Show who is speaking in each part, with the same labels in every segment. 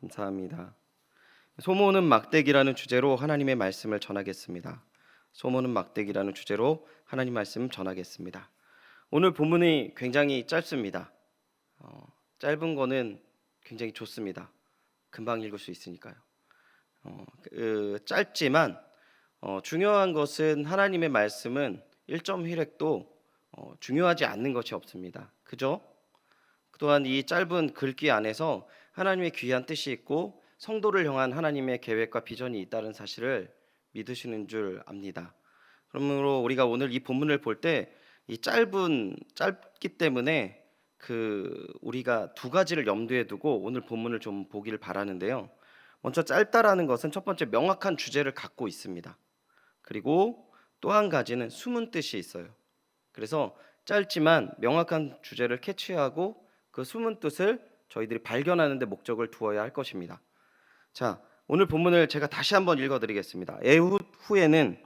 Speaker 1: 감사합니다. 소모는 막대기라는 주제로 하나님의 말씀을 전하겠습니다. 소모는 막대기라는 주제로 하나님 말씀 전하겠습니다. 오늘 본문이 굉장히 짧습니다. 어, 짧은 거는 굉장히 좋습니다. 금방 읽을 수 있으니까요. 어, 그, 짧지만 어, 중요한 것은 하나님의 말씀은 1점 휘렉도 어, 중요하지 않는 것이 없습니다. 그죠? 또한 이 짧은 글귀 안에서 하나님의 귀한 뜻이 있고 성도를 향한 하나님의 계획과 비전이 있다는 사실을 믿으시는 줄 압니다. 그러므로 우리가 오늘 이 본문을 볼 때 이 짧은 짧기 때문에 그 우리가 두 가지를 염두에 두고 오늘 본문을 좀 보기를 바라는데요. 먼저 짧다라는 것은 첫 번째 명확한 주제를 갖고 있습니다. 그리고 또 한 가지는 숨은 뜻이 있어요. 그래서 짧지만 명확한 주제를 캐치하고 그 숨은 뜻을 저희들이 발견하는 데 목적을 두어야 할 것입니다. 자, 오늘 본문을 제가 다시 한번 읽어 드리겠습니다. 에훗 후에는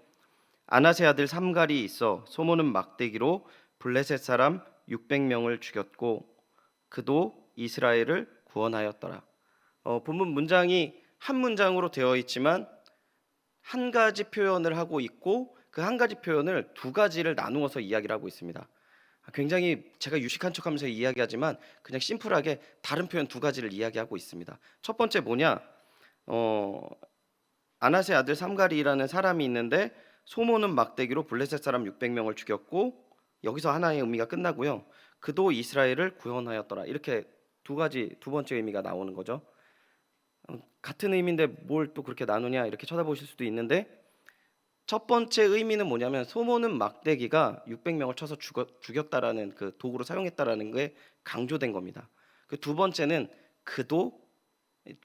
Speaker 1: 아나세 아들 삼갈이 있어 소모는 막대기로 블레셋 사람 600명을 죽였고 그도 이스라엘을 구원하였더라. 어, 본문 문장이 한 문장으로 되어 있지만 한 가지 표현을 하고 있고 그 한 가지 표현을 두 가지를 나누어서 이야기를 하고 있습니다. 굉장히 제가 유식한 척하면서 이야기하지만 그냥 심플하게 다른 표현 두 가지를 이야기하고 있습니다. 첫 번째 뭐냐? 어, 아나세 아들 삼가리라는 사람이 있는데 소모는 막대기로 블레셋 사람 600명을 죽였고 여기서 하나의 의미가 끝나고요. 그도 이스라엘을 구원하였더라. 이렇게 두 가지 두 번째 의미가 나오는 거죠. 어, 같은 의미인데 뭘 또 그렇게 나누냐 이렇게 쳐다보실 수도 있는데 첫 번째 의미는 뭐냐면 소모는 막대기가 600명을 쳐서 죽었, 죽였 다라는 그 도구로 사용했다라는 게 강조된 겁니다. 그 두 번째는 그도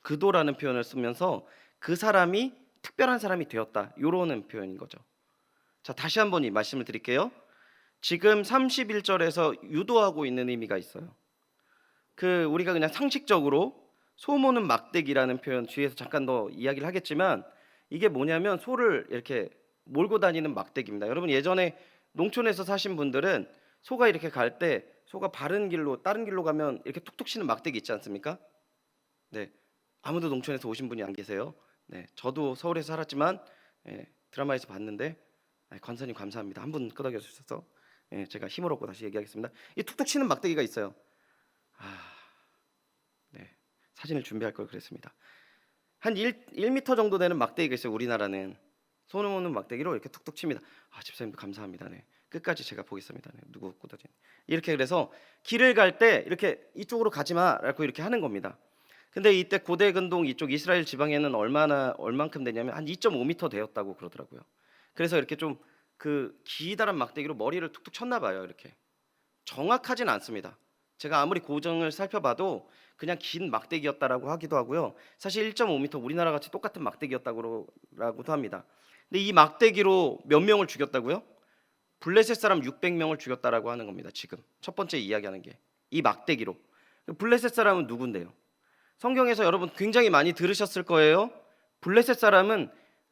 Speaker 1: 그도라는 표현을 쓰면서 그 사람이 특별한 사람이 되었다. 요러는 표현인 거죠. 자, 다시 한번 이 말씀을 드릴게요. 지금 31절에서 유도하고 있는 의미가 있어요. 그 우리가 그냥 상식적으로 소모는 막대기라는 표현 뒤에서 잠깐 더 이야기를 하겠지만 이게 뭐냐면 소를 이렇게 몰고 다니는 막대기입니다. 여러분 예전에 농촌에서 사신 분들은 소가 이렇게 갈 때 소가 바른 길로 다른 길로 가면 이렇게 툭툭 치는 막대기 있지 않습니까? 네. 아무도 농촌에서 오신 분이 안 계세요. 네. 저도 서울에서 살았지만 예, 드라마에서 봤는데 아, 권사님 감사합니다. 한 분 끄덕여 주셔서 예, 제가 힘을 얻고 다시 얘기하겠습니다. 이 툭툭 치는 막대기가 있어요. 아, 네. 사진을 준비할 걸 그랬습니다. 한 1, 1m 정도 되는 막대기가 있어요. 우리나라는 손을 오는 막대기로 이렇게 툭툭 칩니다. 아 집사님 감사합니다. 네. 끝까지 제가 보겠습니다. 네. 누구 꾸다지 이렇게 그래서 길을 갈 때 이렇게 이쪽으로 가지 마라고 이렇게 하는 겁니다. 근데 이때 고대 근동 이쪽 이스라엘 지방에는 얼마나 얼만큼 되냐면 한 2.5m 되었다고 그러더라고요. 그래서 이렇게 좀 그 기다란 막대기로 머리를 툭툭 쳤나 봐요. 이렇게 정확하진 않습니다. 제가 아무리 고정을 살펴봐도 그냥 긴 막대기였다라고 하기도 하고요. 사실 1.5m 우리나라 같이 똑같은 막대기였다고라고도 합니다. 근데 이 막대기로 몇 명을 죽였다고요? 블레셋 사람 600명을 죽였다라고 하는 겁니다. 지금 첫 번째 이야기하는 게 이 막대기로 블레셋 사람은 누군데요? 성경에서 여러분 굉장히 많이 들으셨을 거예요. 블레셋 사람은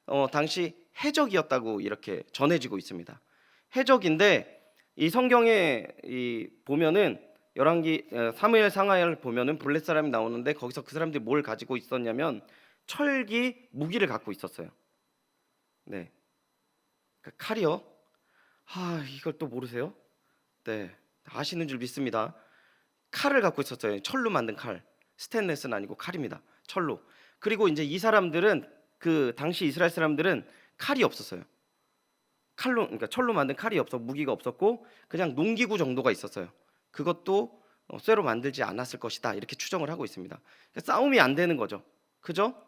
Speaker 1: 어, 당시 해적이었다고 이렇게 전해지고 있습니다. 해적인데 이 성경에 이 보면은 열왕기 어, 사무엘 상하를 보면은 블레셋 사람이 나오는데 거기서 그 사람들이 뭘 가지고 있었냐면 철기 무기를 갖고 있었어요. 네, 그 칼이요. 아 이걸 또 모르세요? 네, 아시는 줄 믿습니다. 칼을 갖고 있었어요. 철로 만든 칼. 스테인레스는 아니고 칼입니다. 철로. 그리고 이제 이 사람들은 그 당시 이스라엘 사람들은 칼이 없었어요. 칼로 그러니까 철로 만든 칼이 없어 무기가 없었고 그냥 농기구 정도가 있었어요. 그것도 어, 쇠로 만들지 않았을 것이다 이렇게 추정을 하고 있습니다. 그러니까 싸움이 안 되는 거죠. 그죠?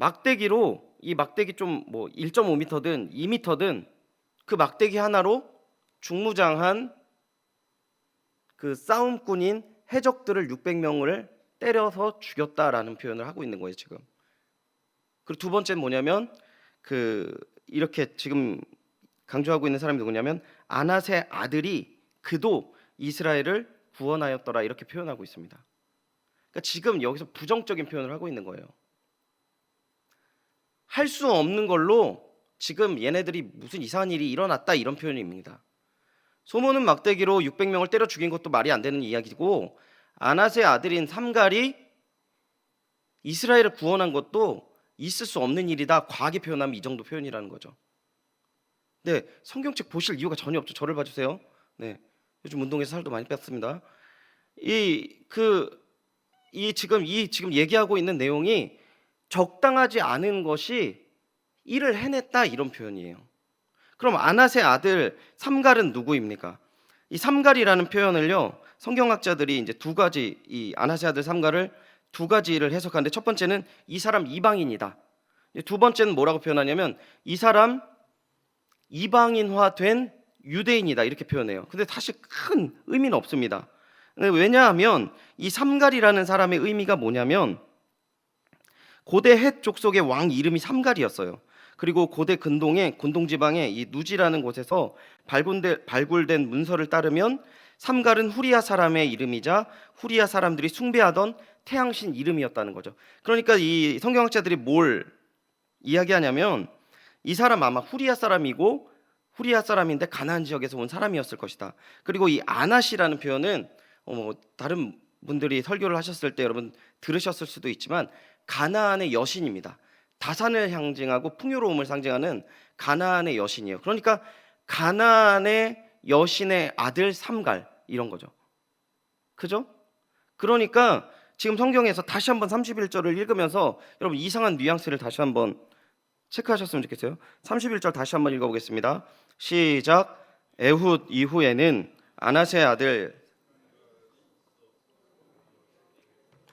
Speaker 1: 막대기로 이 막대기 좀 뭐 1.5m든 2m든 그 막대기 하나로 중무장한 그 싸움꾼인 해적들을 600명을 때려서 죽였다라는 표현을 하고 있는 거예요 지금. 그리고 두 번째는 뭐냐면 그 이렇게 지금 강조하고 있는 사람이 누구냐면 아낫의 아들이 그도 이스라엘을 구원하였더라 이렇게 표현하고 있습니다. 그러니까 지금 여기서 부정적인 표현을 하고 있는 거예요. 할 수 없는 걸로 지금 얘네들이 무슨 이상한 일이 일어났다 이런 표현입니다. 소모는 막대기로 600명을 때려 죽인 것도 말이 안 되는 이야기고 아낫의 아들인 삼갈이 이스라엘을 구원한 것도 있을 수 없는 일이다. 과하게 표현하면 이 정도 표현이라는 거죠. 네, 성경책 보실 이유가 전혀 없죠. 저를 봐주세요. 네, 요즘 운동에서 살도 많이 뺐습니다. 이그 이 지금 이 지금 얘기하고 있는 내용이 적당하지 않은 것이 일을 해냈다 이런 표현이에요. 그럼 아낫의 아들 삼갈은 누구입니까? 이 삼갈이라는 표현을요 성경학자들이 이제 두 가지 이 아낫의 아들 삼갈을 두 가지를 해석하는데 첫 번째는 이 사람 이방인이다. 두 번째는 뭐라고 표현하냐면 이 사람 이방인화된 유대인이다 이렇게 표현해요. 근데 사실 큰 의미는 없습니다. 왜냐하면 이 삼갈이라는 사람의 의미가 뭐냐면 고대 헷 족속의 왕 이름이 삼갈이었어요. 그리고 고대 근동의 근동 지방의 이 누지라는 곳에서 발굴된, 발굴된 문서를 따르면 삼갈은 후리아 사람의 이름이자 후리아 사람들이 숭배하던 태양신 이름이었다는 거죠. 그러니까 이 성경학자들이 뭘 이야기하냐면 이 사람 아마 후리아 사람이고 후리아 사람인데 가나안 지역에서 온 사람이었을 것이다. 그리고 이 아나시라는 표현은 어, 뭐 다른 분들이 설교를 하셨을 때 여러분 들으셨을 수도 있지만 가나안의 여신입니다. 다산을 상징하고 풍요로움을 상징하는 가나안의 여신이에요. 그러니까 가나안의 여신의 아들 삼갈 이런 거죠. 그죠? 그러니까 지금 성경에서 다시 한번 31절을 읽으면서 여러분 이상한 뉘앙스를 다시 한번 체크하셨으면 좋겠어요. 31절 다시 한번 읽어보겠습니다. 시작. 에훗 이후에는 아나세의 아들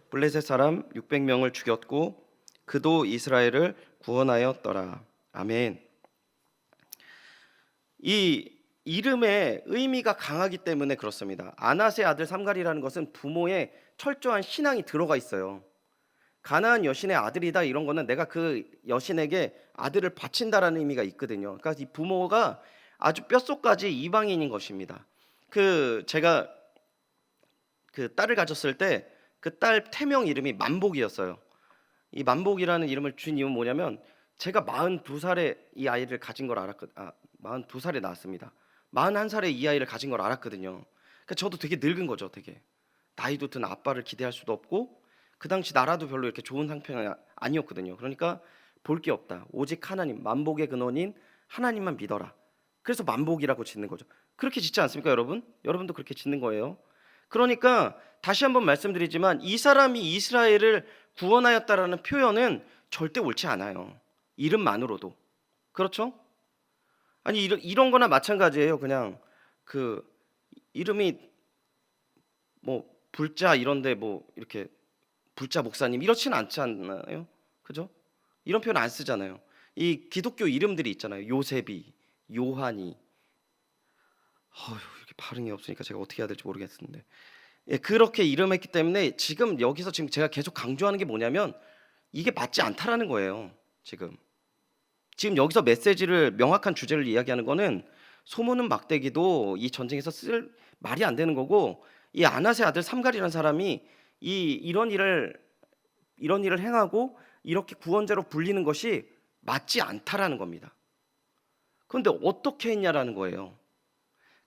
Speaker 1: 블레셋 사람 600명을 죽였고 그도 이스라엘을 구원하였더라. 아멘. 이 이름의 의미가 강하기 때문에 그렇습니다. 아낫의 아들 삼갈이라는 것은 부모의 철저한 신앙이 들어가 있어요. 가나안 여신의 아들이다 이런 거는 내가 그 여신에게 아들을 바친다라는 의미가 있거든요. 그러니까 이 부모가 아주 뼛속까지 이방인인 것입니다. 그 제가 그 딸을 가졌을 때 그 딸 태명 이름이 만복이었어요. 이 만복이라는 이름을 준 이유는 뭐냐면 제가 42살에 이 아이를 가진 걸 알았거든. 아, 42살에 낳았습니다. 41살에 이 아이를 가진 걸 알았거든요. 그러니까 저도 되게 늙은 거죠, 되게. 나이도 든 아빠를 기대할 수도 없고 그 당시 나라도 별로 이렇게 좋은 상태가 아니었거든요. 그러니까 볼 게 없다. 오직 하나님, 만복의 근원인 하나님만 믿어라. 그래서 만복이라고 짓는 거죠. 그렇게 짓지 않습니까, 여러분? 여러분도 그렇게 짓는 거예요. 그러니까 다시 한번 말씀드리지만 이 사람이 이스라엘을 구원하였다라는 표현은 절대 옳지 않아요. 이름만으로도. 그렇죠? 아니 이런 이런 거나 마찬가지예요. 그냥 그 이름이 뭐 불자 이런데 뭐 이렇게 불자 목사님 이렇지는 않지 않나요? 그죠? 이런 표현 안 쓰잖아요. 이 기독교 이름들이 있잖아요. 요셉이, 요한이. 어휴, 발음이 없으니까 제가 어떻게 해야 될지 모르겠는데. 예, 그렇게 이름했기 때문에 지금 여기서 지금 제가 계속 강조하는 게 뭐냐면 이게 맞지 않다라는 거예요. 지금. 지금 여기서 메시지를 명확한 주제를 이야기하는 거는 소문은 막대기도 이 전쟁에서 쓸 말이 안 되는 거고 이 아나세 아들 삼갈이라는 사람이 이 이런 일을 이런 일을 행하고 이렇게 구원자로 불리는 것이 맞지 않다라는 겁니다. 그런데 어떻게 했냐라는 거예요.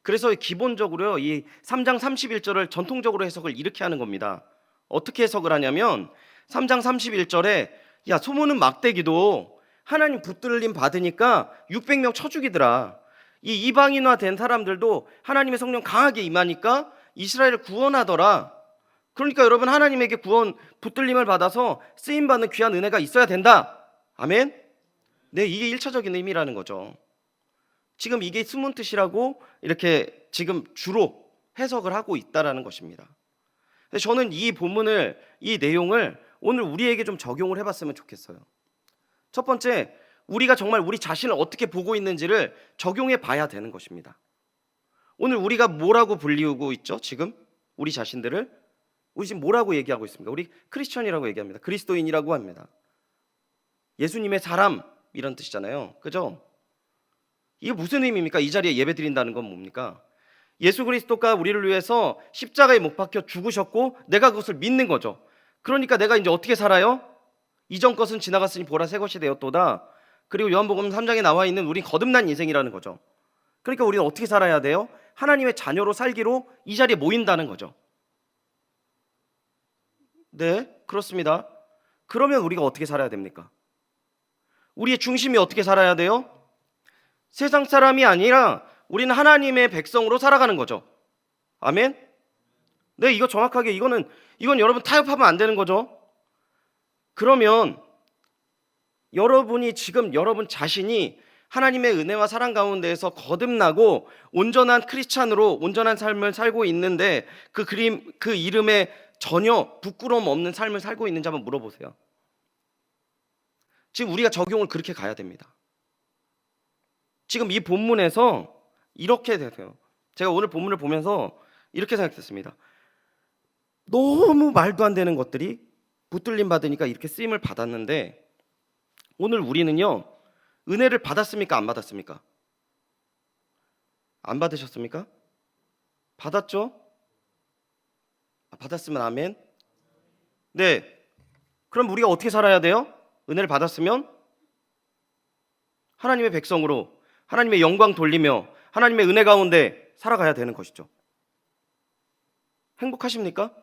Speaker 1: 그래서 기본적으로요. 이 3장 31절을 전통적으로 해석을 이렇게 하는 겁니다. 어떻게 해석을 하냐면 3장 31절에 야 소문은 막대기도 하나님 붙들림 받으니까 600명 쳐 죽이더라. 이 이방인화 된 사람들도 하나님의 성령 강하게 임하니까 이스라엘을 구원하더라. 그러니까 여러분 하나님에게 구원 붙들림을 받아서 쓰임 받는 귀한 은혜가 있어야 된다. 아멘. 네, 이게 1차적인 의미라는 거죠. 지금 이게 숨은 뜻이라고 이렇게 지금 주로 해석을 하고 있다라는 것입니다. 저는 이 본문을 이 내용을 오늘 우리에게 좀 적용을 해봤으면 좋겠어요. 첫 번째, 우리가 정말 우리 자신을 어떻게 보고 있는지를 적용해 봐야 되는 것입니다. 오늘 우리가 뭐라고 불리우고 있죠? 지금 우리 자신들을 우리 지금 뭐라고 얘기하고 있습니까? 우리 크리스천이라고 얘기합니다. 그리스도인이라고 합니다. 예수님의 사람 이런 뜻이잖아요. 그죠? 이게 무슨 의미입니까? 이 자리에 예배 드린다는 건 뭡니까? 예수 그리스도가 우리를 위해서 십자가에 못 박혀 죽으셨고 내가 그것을 믿는 거죠. 그러니까 내가 이제 어떻게 살아요? 이전 것은 지나갔으니 보라 새 것이 되었도다. 그리고 요한복음 3장에 나와 있는 우리 거듭난 인생이라는 거죠. 그러니까 우리는 어떻게 살아야 돼요? 하나님의 자녀로 살기로 이 자리에 모인다는 거죠. 네, 그렇습니다. 그러면 우리가 어떻게 살아야 됩니까? 우리의 중심이 어떻게 살아야 돼요? 세상 사람이 아니라 우리는 하나님의 백성으로 살아가는 거죠. 아멘. 네, 이거 정확하게 이거는 이건 여러분 타협하면 안 되는 거죠. 그러면 여러분이 지금 여러분 자신이 하나님의 은혜와 사랑 가운데에서 거듭나고 온전한 크리스찬으로 온전한 삶을 살고 있는데 그 그림 그 이름에 전혀 부끄러움 없는 삶을 살고 있는지 한번 물어보세요. 지금 우리가 적용을 그렇게 가야 됩니다. 지금 이 본문에서 이렇게 되세요. 제가 오늘 본문을 보면서 이렇게 생각했습니다. 너무 말도 안 되는 것들이 붙들림 받으니까 이렇게 쓰임을 받았는데 오늘 우리는요 은혜를 받았습니까 안 받았습니까? 안 받으셨습니까? 받았죠? 아, 받았으면 아멘. 네. 그럼 우리가 어떻게 살아야 돼요? 은혜를 받았으면 하나님의 백성으로 하나님의 영광 돌리며 하나님의 은혜 가운데 살아가야 되는 것이죠. 행복하십니까?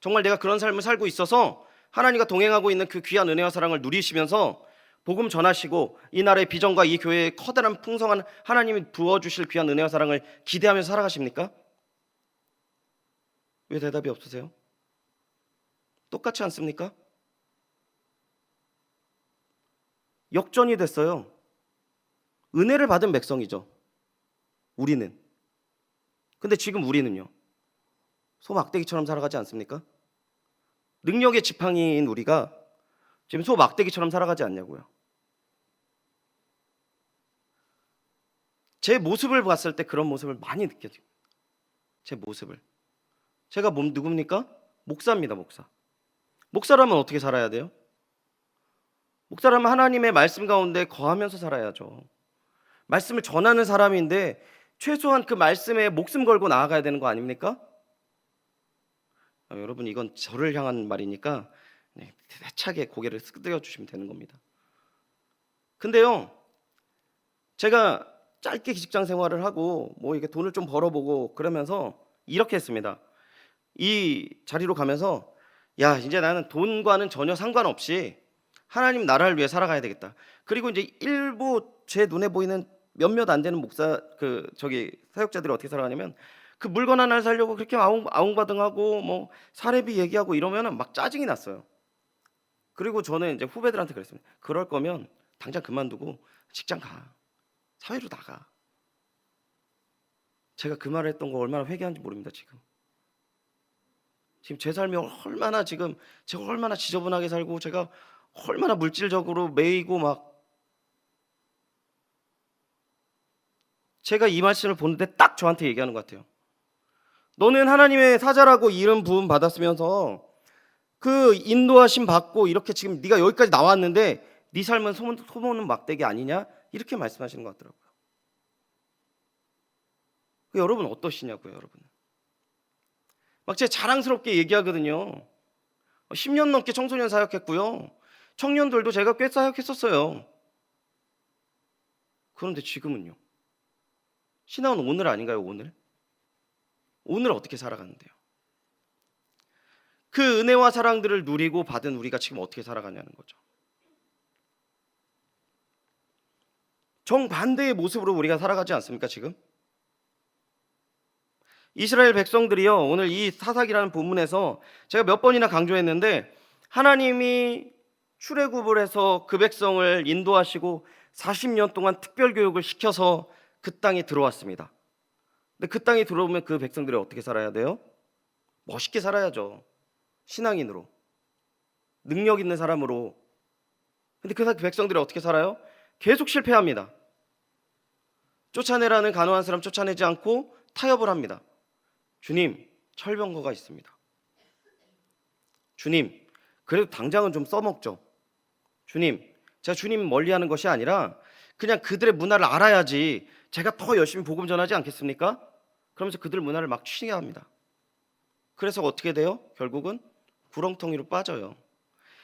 Speaker 1: 정말 내가 그런 삶을 살고 있어서 하나님과 동행하고 있는 그 귀한 은혜와 사랑을 누리시면서 복음 전하시고 이 나라의 비전과 이 교회의 커다란 풍성한 하나님이 부어 주실 귀한 은혜와 사랑을 기대하면서 살아가십니까? 왜 대답이 없으세요? 똑같지 않습니까? 역전이 됐어요. 은혜를 받은 백성이죠. 우리는. 근데 지금 우리는요. 소막대기처럼 살아가지 않습니까? 능력의 지팡이인 우리가 지금 소막대기처럼 살아가지 않냐고요. 제 모습을 봤을 때 그런 모습을 많이 느껴져요. 제 모습을. 제가 몸 누굽니까? 목사입니다, 목사. 목사라면 어떻게 살아야 돼요? 목사라면 하나님의 말씀 가운데 거하면서 살아야죠. 말씀을 전하는 사람인데 최소한 그 말씀에 목숨 걸고 나아가야 되는 거 아닙니까? 아, 여러분 이건 저를 향한 말이니까 네, 대차게 고개를 끄덕여 주시면 되는 겁니다. 근데요, 제가 짧게 직장 생활을 하고 뭐 이게 돈을 좀 벌어보고 그러면서 이렇게 했습니다. 이 자리로 가면서 야 이제 나는 돈과는 전혀 상관없이 하나님 나라를 위해 살아가야 되겠다. 그리고 이제 일부 제 눈에 보이는 몇몇 안 되는 목사 그 저기 사역자들이 어떻게 살아가냐면 그 물건 하나를 살려고 그렇게 아웅 아웅바등하고 뭐 사례비 얘기하고 이러면은 막 짜증이 났어요. 그리고 저는 이제 후배들한테 그랬습니다. 그럴 거면 당장 그만두고 직장 가. 사회로 나가. 제가 그 말을 했던 거 얼마나 회개한지 모릅니다, 지금. 지금 제 삶이 얼마나 지금 제가 얼마나 지저분하게 살고 제가 얼마나 물질적으로 매이고 막 제가 이 말씀을 보는데 딱 저한테 얘기하는 것 같아요. 너는 하나님의 사자라고 이름 부음 받았으면서 그 인도하심 받고 이렇게 지금 네가 여기까지 나왔는데 네 삶은 소문, 소문은 막대기 아니냐 이렇게 말씀하시는 것 같더라고요. 그 여러분 어떠시냐고요, 여러분. 막 제가 자랑스럽게 얘기하거든요. 10년 넘게 청소년 사역했고요. 청년들도 제가 꽤 사역했었어요. 그런데 지금은요. 신앙은 오늘 아닌가요, 오늘? 오늘 어떻게 살아가는데요? 그 은혜와 사랑들을 누리고 받은 우리가 지금 어떻게 살아가냐는 거죠. 정반대의 모습으로 우리가 살아가지 않습니까, 지금? 이스라엘 백성들이요, 오늘 이 사사기라는 본문에서 제가 몇 번이나 강조했는데, 하나님이 출애굽을 해서 그 백성을 인도하시고 40년 동안 특별 교육을 시켜서 그 땅에 들어왔습니다. 근데 그 땅에 들어오면 그 백성들이 어떻게 살아야 돼요? 멋있게 살아야죠. 신앙인으로. 능력 있는 사람으로. 근데 그 백성들이 어떻게 살아요? 계속 실패합니다. 쫓아내라는 간호한 사람 쫓아내지 않고 타협을 합니다. 주님, 철병거가 있습니다. 주님, 그래도 당장은 좀 써먹죠. 주님, 제가 주님 멀리 하는 것이 아니라 그냥 그들의 문화를 알아야지 제가 더 열심히 복음 전하지 않겠습니까? 그러면서 그들 문화를 막 취하게 합니다. 그래서 어떻게 돼요? 결국은 구렁텅이로 빠져요.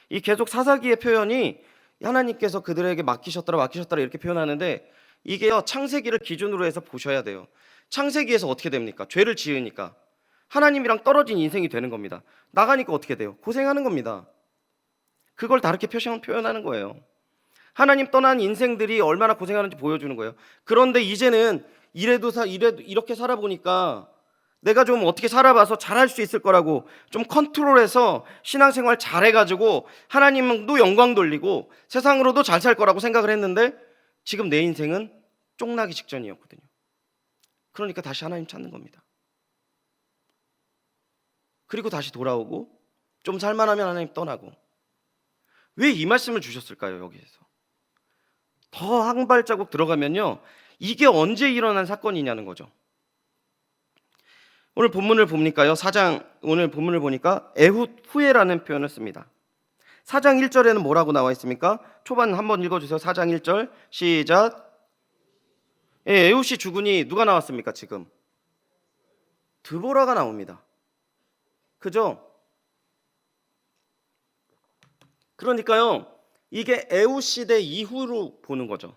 Speaker 1: 이 계속 사사기의 표현이 하나님께서 그들에게 맡기셨더라 맡기셨더라 이렇게 표현하는데 이게요 창세기를 기준으로 해서 보셔야 돼요. 창세기에서 어떻게 됩니까? 죄를 지으니까 하나님이랑 떨어진 인생이 되는 겁니다. 나가니까 어떻게 돼요? 고생하는 겁니다. 그걸 다르게 표현, 표현하는 거예요. 하나님 떠난 인생들이 얼마나 고생하는지 보여주는 거예요. 그런데 이제는 이래도 사 이래도 이렇게 살아보니까 내가 좀 어떻게 살아봐서 잘할 수 있을 거라고 좀 컨트롤해서 신앙생활 잘해가지고 하나님도 영광 돌리고 세상으로도 잘 살 거라고 생각을 했는데 지금 내 인생은 쫑나기 직전이었거든요. 그러니까 다시 하나님 찾는 겁니다. 그리고 다시 돌아오고 좀 살만하면 하나님 떠나고 왜 이 말씀을 주셨을까요 여기에서 더 한 발자국 들어가면요 이게 언제 일어난 사건이냐는 거죠. 오늘 본문을 보니까요. 4장 오늘 본문을 보니까 에훗 후에라는 표현을 씁니다. 4장 1절에는 뭐라고 나와 있습니까? 초반 한번 읽어 주세요. 4장 1절. 시작. 예, 에훗이 죽으니 누가 나왔습니까, 지금? 드보라가 나옵니다. 그죠? 그러니까요. 이게 에훗 시대 이후로 보는 거죠.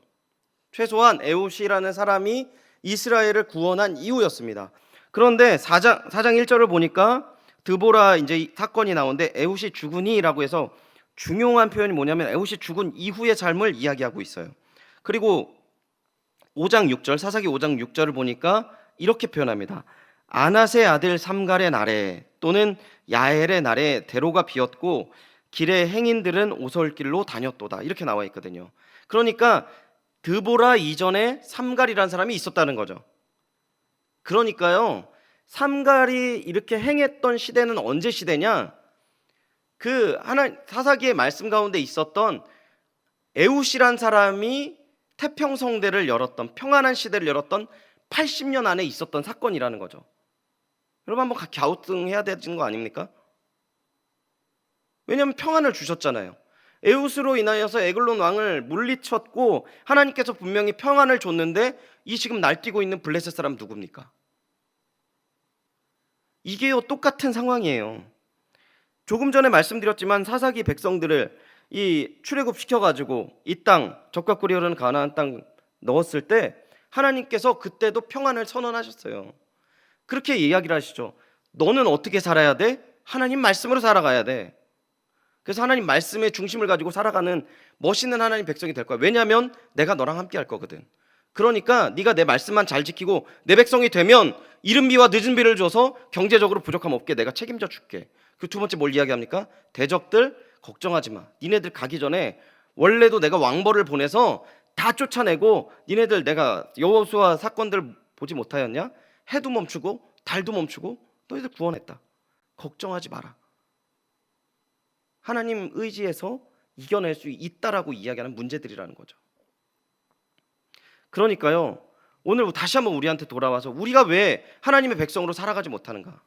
Speaker 1: 최소한 에훗이라는 사람이 이스라엘을 구원한 이후였습니다. 그런데 4장 4장 1절을 보니까 드보라 이제 이 사건이 나오는데 에훗이 죽으니라고 해서 중요한 표현이 뭐냐면 에훗이 죽은 이후의 삶을 이야기하고 있어요. 그리고 5장 6절 사사기 5장 6절을 보니까 이렇게 표현합니다. 아낫의 아들 삼갈의 날에 또는 야엘의 날에 대로가 비었고 길의 행인들은 오솔길로 다녔도다 이렇게 나와 있거든요. 그러니까 드보라 이전에 삼갈이라는 사람이 있었다는 거죠. 그러니까요. 삼갈이 이렇게 행했던 시대는 언제 시대냐? 그 하나 사사기의 말씀 가운데 있었던 에웃이란 사람이 태평성대를 열었던 평안한 시대를 열었던 80년 안에 있었던 사건이라는 거죠. 여러분 한번 갸우뚱해야 되는 거 아닙니까? 왜냐하면 평안을 주셨잖아요. 에웃으로 인하여서 에글론 왕을 물리쳤고 하나님께서 분명히 평안을 줬는데 이 지금 날뛰고 있는 블레셋 사람 누굽니까? 이게요 똑같은 상황이에요. 조금 전에 말씀드렸지만 사사기 백성들을 이 출애굽 시켜 가지고 이 땅 적과 꿀이 흐르는 가나안 땅 넣었을 때 하나님께서 그때도 평안을 선언하셨어요. 그렇게 이야기를 하시죠. 너는 어떻게 살아야 돼? 하나님 말씀으로 살아가야 돼. 그래서 하나님 말씀의 중심을 가지고 살아가는 멋있는 하나님 백성이 될 거야. 왜냐하면 내가 너랑 함께 할 거거든. 그러니까 네가 내 말씀만 잘 지키고 내 백성이 되면 이른 비와 늦은 비를 줘서 경제적으로 부족함 없게 내가 책임져 줄게. 그 두 번째 뭘 이야기합니까? 대적들 걱정하지 마. 니네들 가기 전에 원래도 내가 왕벌을 보내서 다 쫓아내고 니네들 내가 여호수아 사건들 보지 못하였냐? 해도 멈추고 달도 멈추고 너희들 구원했다. 걱정하지 마라. 하나님 의지에서 이겨낼 수 있다라고 이야기하는 문제들이라는 거죠. 그러니까요. 오늘 다시 한번 우리한테 돌아와서 우리가 왜 하나님의 백성으로 살아가지 못하는가?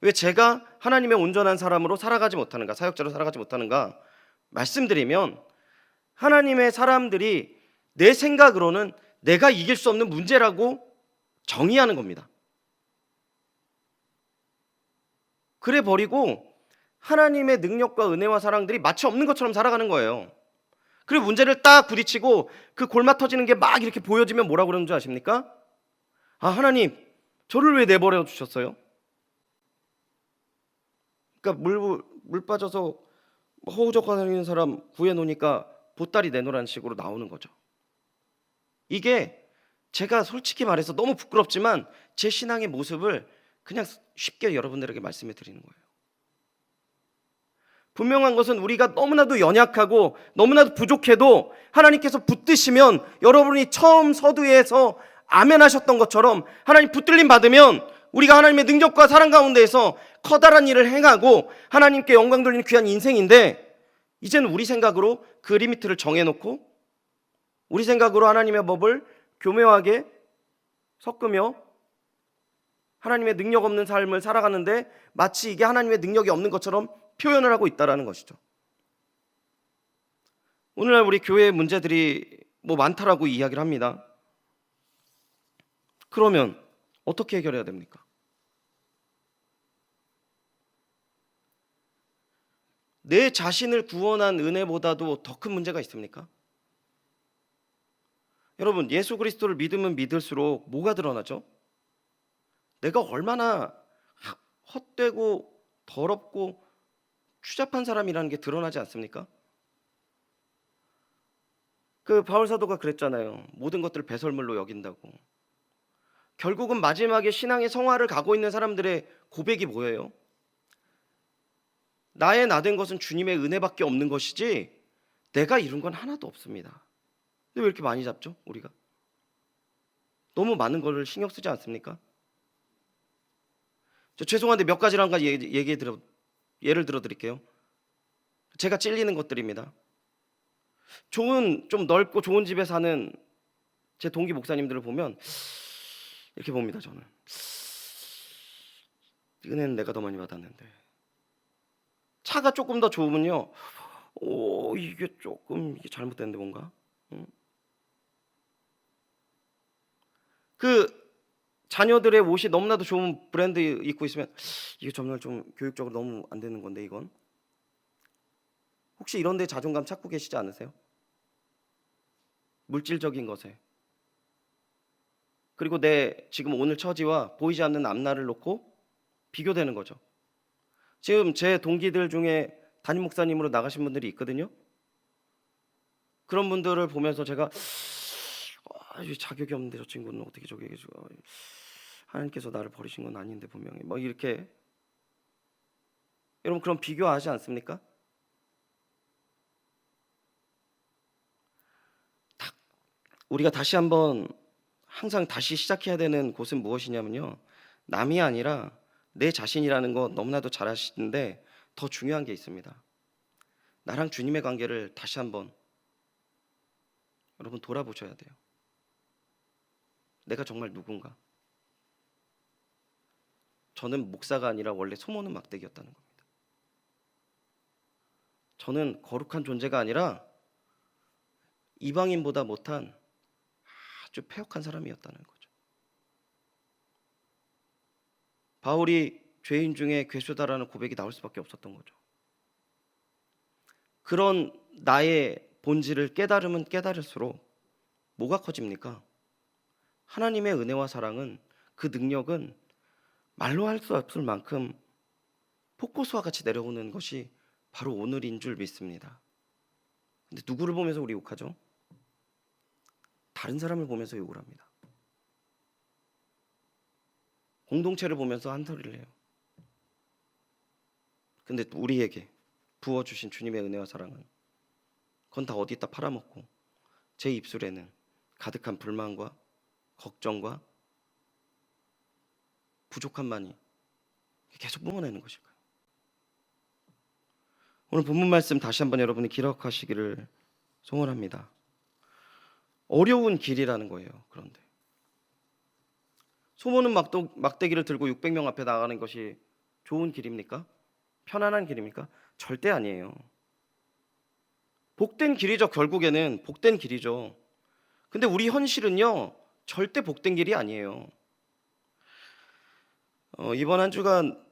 Speaker 1: 왜 제가 하나님의 온전한 사람으로 살아가지 못하는가? 사역자로 살아가지 못하는가? 말씀드리면 하나님의 사람들이 내 생각으로는 내가 이길 수 없는 문제라고 정의하는 겁니다. 그래 버리고 하나님의 능력과 은혜와 사랑들이 마치 없는 것처럼 살아가는 거예요. 그리고 문제를 딱 부딪히고 그 골마 터지는 게 막 이렇게 보여지면 뭐라고 그러는 줄 아십니까? 아, 하나님, 저를 왜 내버려 주셨어요? 그러니까 물, 물 빠져서 허우적거리는 사람 구해놓으니까 보따리 내놓으라는 식으로 나오는 거죠. 이게 제가 솔직히 말해서 너무 부끄럽지만 제 신앙의 모습을 그냥 쉽게 여러분들에게 말씀해 드리는 거예요. 분명한 것은 우리가 너무나도 연약하고 너무나도 부족해도 하나님께서 붙드시면 여러분이 처음 서두에서 아멘 하셨던 것처럼 하나님 붙들림 받으면 우리가 하나님의 능력과 사랑 가운데에서 커다란 일을 행하고 하나님께 영광 돌리는 귀한 인생인데 이제는 우리 생각으로 그 리미트를 정해놓고 우리 생각으로 하나님의 법을 교묘하게 섞으며 하나님의 능력 없는 삶을 살아가는데 마치 이게 하나님의 능력이 없는 것처럼 표현을 하고 있다라는 것이죠. 오늘날 우리 교회의 문제들이 뭐 많다라고 이야기를 합니다. 그러면 어떻게 해결해야 됩니까? 내 자신을 구원한 은혜보다도 더 큰 문제가 있습니까? 여러분, 예수 그리스도를 믿으면 믿을수록 뭐가 드러나죠? 내가 얼마나 헛되고 더럽고 추잡한 사람이라는 게 드러나지 않습니까? 그 바울 사도가 그랬잖아요. 모든 것들을 배설물로 여긴다고. 결국은 마지막에 신앙의 성화를 가고 있는 사람들의 고백이 뭐예요? 나의 나 된 것은 주님의 은혜밖에 없는 것이지 내가 이룬 건 하나도 없습니다. 근데 왜 이렇게 많이 잡죠? 우리가 너무 많은 거를 신경 쓰지 않습니까? 저 죄송한데 몇 가지를 한 가지 얘기, 얘기해 드려 예를 들어 드릴게요. 제가 찔리는 것들입니다. 좋은 좀 넓고 좋은 집에 사는 제 동기 목사님들을 보면 이렇게 봅니다. 저는 은혜는 내가 더 많이 받았는데 차가 조금 더 좋으면요. 오 이게 조금 이게 잘못됐는데 뭔가. 응? 그 자녀들의 옷이 너무나도 좋은 브랜드 입고 있으면 이게 정말 좀 교육적으로 너무 안 되는 건데 이건 혹시 이런 데 자존감 찾고 계시지 않으세요? 물질적인 것에 그리고 내 지금 오늘 처지와 보이지 않는 앞날을 놓고 비교되는 거죠. 지금 제 동기들 중에 담임 목사님으로 나가신 분들이 있거든요. 그런 분들을 보면서 제가 아, 이 자격이 없는데 저 친구는 어떻게 저기 해가지고 하나님께서 나를 버리신 건 아닌데 분명히 뭐 이렇게 여러분 그런 비교하지 않습니까? 다- 우리가 다시 한번 항상 다시 시작해야 되는 곳은 무엇이냐면요 남이 아니라 내 자신이라는 거 너무나도 잘 아시는데 더 중요한 게 있습니다. 나랑 주님의 관계를 다시 한번 여러분 돌아보셔야 돼요. 내가 정말 누군가? 저는 목사가 아니라 원래 소모는 막대기였다는 겁니다. 저는 거룩한 존재가 아니라 이방인보다 못한 아주 폐역한 사람이었다는 거죠. 바울이 죄인 중에 괴수다라는 고백이 나올 수밖에 없었던 거죠. 그런 나의 본질을 깨달으면 깨달을수록 뭐가 커집니까? 하나님의 은혜와 사랑은 그 능력은 말로 할 수 없을 만큼 폭포수와 같이 내려오는 것이 바로 오늘인 줄 믿습니다. 근데 누구를 보면서 우리 욕하죠? 다른 사람을 보면서 욕을 합니다. 공동체를 보면서 한소리를 해요. 근데 우리에게 부어주신 주님의 은혜와 사랑은 그건 다 어디다 팔아먹고 제 입술에는 가득한 불만과 걱정과 부족함만이 계속 뿜어내는 것일까요? 오늘 본문 말씀 다시 한번 여러분이 기록하시기를 소원합니다. 어려운 길이라는 거예요. 그런데 소모는 막도, 막대기를 들고 600명 앞에 나가는 것이 좋은 길입니까? 편안한 길입니까? 절대 아니에요. 복된 길이죠. 결국에는 복된 길이죠. 근데 우리 현실은요. 절대 복된 길이 아니에요. 어, 이번 한 주간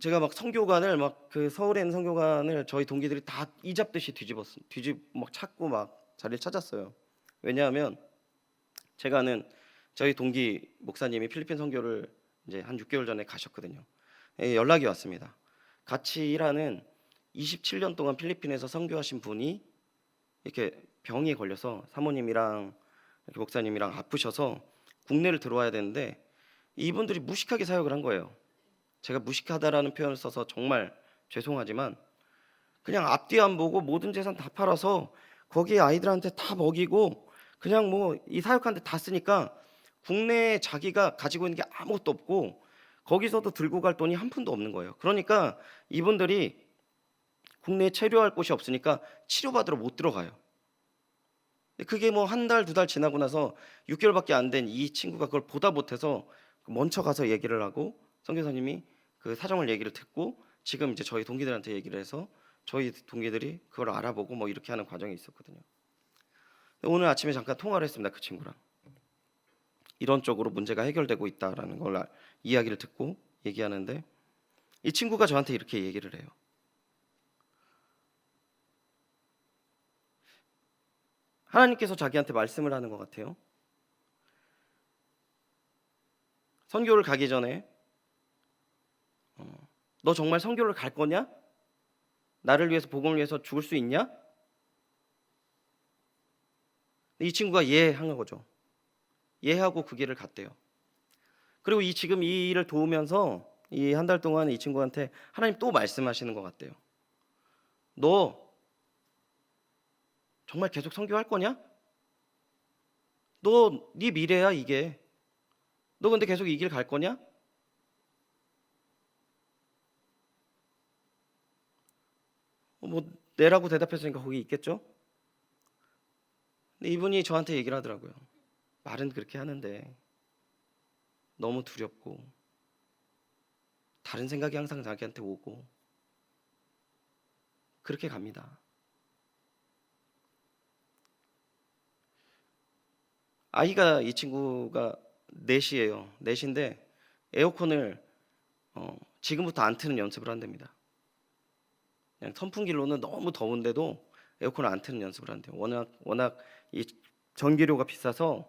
Speaker 1: 제가 막 성교관을 막 그 서울에 있는 성교관을 저희 동기들이 다 이잡듯이 뒤집었 뒤집 막 찾고 막 자리를 찾았어요. 왜냐하면 제가 아는 저희 동기 목사님이 필리핀 선교를 이제 한 6개월 전에 가셨거든요. 예, 연락이 왔습니다. 같이 일하는 27년 동안 필리핀에서 선교하신 분이 이렇게 병에 걸려서 사모님이랑 목사님이랑 아프셔서 국내를 들어와야 되는데 이분들이 무식하게 사역을 한 거예요. 제가 무식하다라는 표현을 써서 정말 죄송하지만 그냥 앞뒤 안 보고 모든 재산 다 팔아서 거기에 아이들한테 다 먹이고 그냥 뭐 이 사역하는데 다 쓰니까 국내에 자기가 가지고 있는 게 아무것도 없고 거기서도 들고 갈 돈이 한 푼도 없는 거예요. 그러니까 이분들이 국내에 체류할 곳이 없으니까 치료받으러 못 들어가요. 그게 뭐 한 달 두 달 지나고 나서 6개월밖에 안 된 이 친구가 그걸 보다 못해서 먼저 가서 얘기를 하고 선교사님이 그 사정을 얘기를 듣고 지금 이제 저희 동기들한테 얘기를 해서 저희 동기들이 그걸 알아보고 뭐 이렇게 하는 과정이 있었거든요. 오늘 아침에 잠깐 통화를 했습니다 그 친구랑 이런 쪽으로 문제가 해결되고 있다라는 걸 아- 이야기를 듣고 얘기하는데 이 친구가 저한테 이렇게 얘기를 해요. 하나님께서 자기한테 말씀을 하는 것 같아요. 선교를 가기 전에 어, 너 정말 선교를 갈 거냐? 나를 위해서 복음을 위해서 죽을 수 있냐? 이 친구가 이해한 거죠. 이해하고 그 길을 갔대요. 그리고 이 지금 이 일을 도우면서 이 한 달 동안 이 친구한테 하나님 또 말씀하시는 것 같대요. 너 정말 계속 선교할 거냐? 너 네 미래야 이게. 너 근데 계속 이 길 갈 거냐? 어, 뭐 내라고 대답했으니까 거기 있겠죠? 근데 이분이 저한테 얘기를 하더라고요. 말은 그렇게 하는데 너무 두렵고 다른 생각이 항상 자기한테 오고 그렇게 갑니다. 아이가 이 친구가 넷이에요. 넷인데 에어컨을 어, 지금부터 안 트는 연습을 한답니다. 그냥 선풍기로는 너무 더운데도 에어컨을 안 트는 연습을 한대요. 워낙 워낙 이 전기료가 비싸서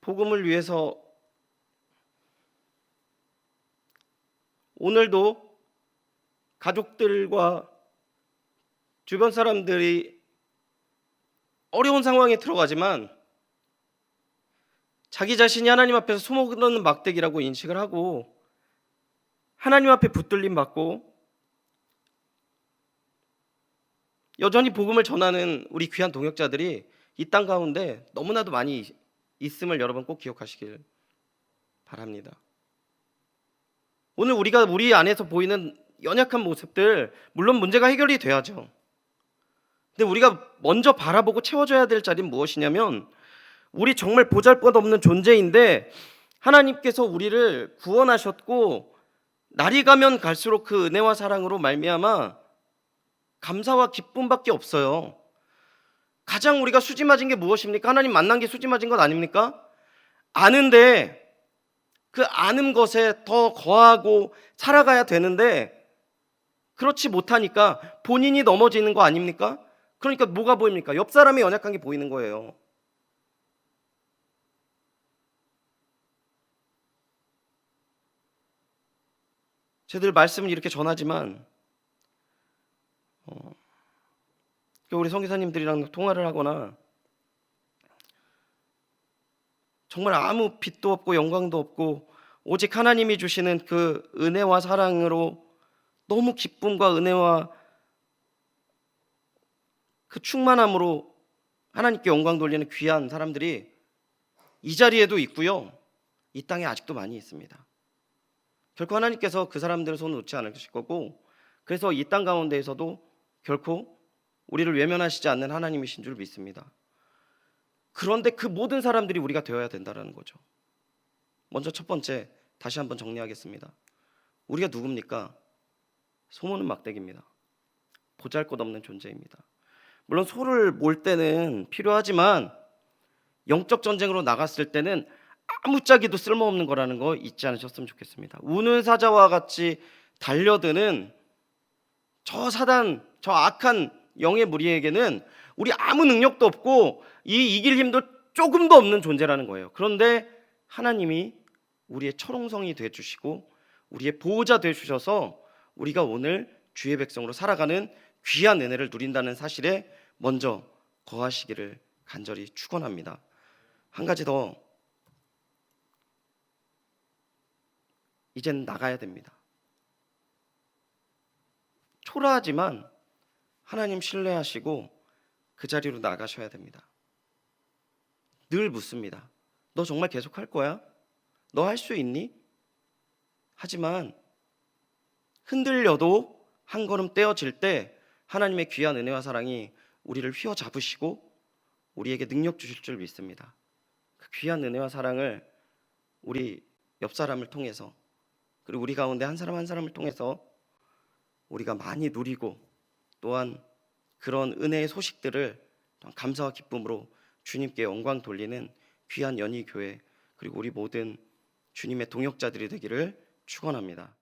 Speaker 1: 복음을 위해서 오늘도 가족들과 주변 사람들이 어려운 상황에 들어가지만 자기 자신이 하나님 앞에서 소모는 막대기라고 인식을 하고 하나님 앞에 붙들림 받고 여전히 복음을 전하는 우리 귀한 동역자들이 이 땅 가운데 너무나도 많이 있음을 여러분 꼭 기억하시길 바랍니다. 오늘 우리가 우리 안에서 보이는 연약한 모습들 물론 문제가 해결이 돼야죠. 근데 우리가 먼저 바라보고 채워줘야 될 자리는 무엇이냐면 우리 정말 보잘것없는 존재인데 하나님께서 우리를 구원하셨고 날이 가면 갈수록 그 은혜와 사랑으로 말미암아 감사와 기쁨밖에 없어요. 가장 우리가 수지 맞은 게 무엇입니까? 하나님 만난 게 수지 맞은 것 아닙니까? 아는데 그 아는 것에 더 거하고 살아가야 되는데 그렇지 못하니까 본인이 넘어지는 거 아닙니까? 그러니까 뭐가 보입니까? 옆 사람의 연약한 게 보이는 거예요. 저들 말씀을 이렇게 전하지만 어, 우리 성기사님들이랑 통화를 하거나 정말 아무 빛도 없고 영광도 없고 오직 하나님이 주시는 그 은혜와 사랑으로 너무 기쁨과 은혜와 그 충만함으로 하나님께 영광 돌리는 귀한 사람들이 이 자리에도 있고요. 이 땅에 아직도 많이 있습니다. 결코 하나님께서 그 사람들을 손을 놓지 않으실 거고 그래서 이 땅 가운데에서도 결코 우리를 외면하시지 않는 하나님이신 줄 믿습니다. 그런데 그 모든 사람들이 우리가 되어야 된다는 거죠. 먼저 첫 번째 다시 한번 정리하겠습니다. 우리가 누굽니까? 소문은 막대기입니다. 보잘것없는 존재입니다. 물론 소를 몰 때는 필요하지만 영적 전쟁으로 나갔을 때는 아무짝에도 쓸모없는 거라는 거 잊지 않으셨으면 좋겠습니다. 우는 사자와 같이 달려드는 저 사단, 저 악한 영의 무리에게는 우리 아무 능력도 없고 이 이길 힘도 조금도 없는 존재라는 거예요. 그런데 하나님이 우리의 철옹성이 돼 주시고 우리의 보호자 돼 주셔서 우리가 오늘 주의 백성으로 살아가는 귀한 은혜를 누린다는 사실에 먼저 거하시기를 간절히 축원합니다. 한 가지 더 이젠 나가야 됩니다. 초라하지만 하나님 신뢰하시고 그 자리로 나가셔야 됩니다. 늘 묻습니다. 너 정말 계속 할 거야? 너 할 수 있니? 하지만 흔들려도 한 걸음 떼어질 때 하나님의 귀한 은혜와 사랑이 우리를 휘어잡으시고 우리에게 능력 주실 줄 믿습니다. 그 귀한 은혜와 사랑을 우리 옆 사람을 통해서 그리고 우리 가운데 한 사람 한 사람을 통해서 우리가 많이 누리고 또한 그런 은혜의 소식들을 감사와 기쁨으로 주님께 영광 돌리는 귀한 연희 교회 그리고 우리 모든 주님의 동역자들이 되기를 축원합니다.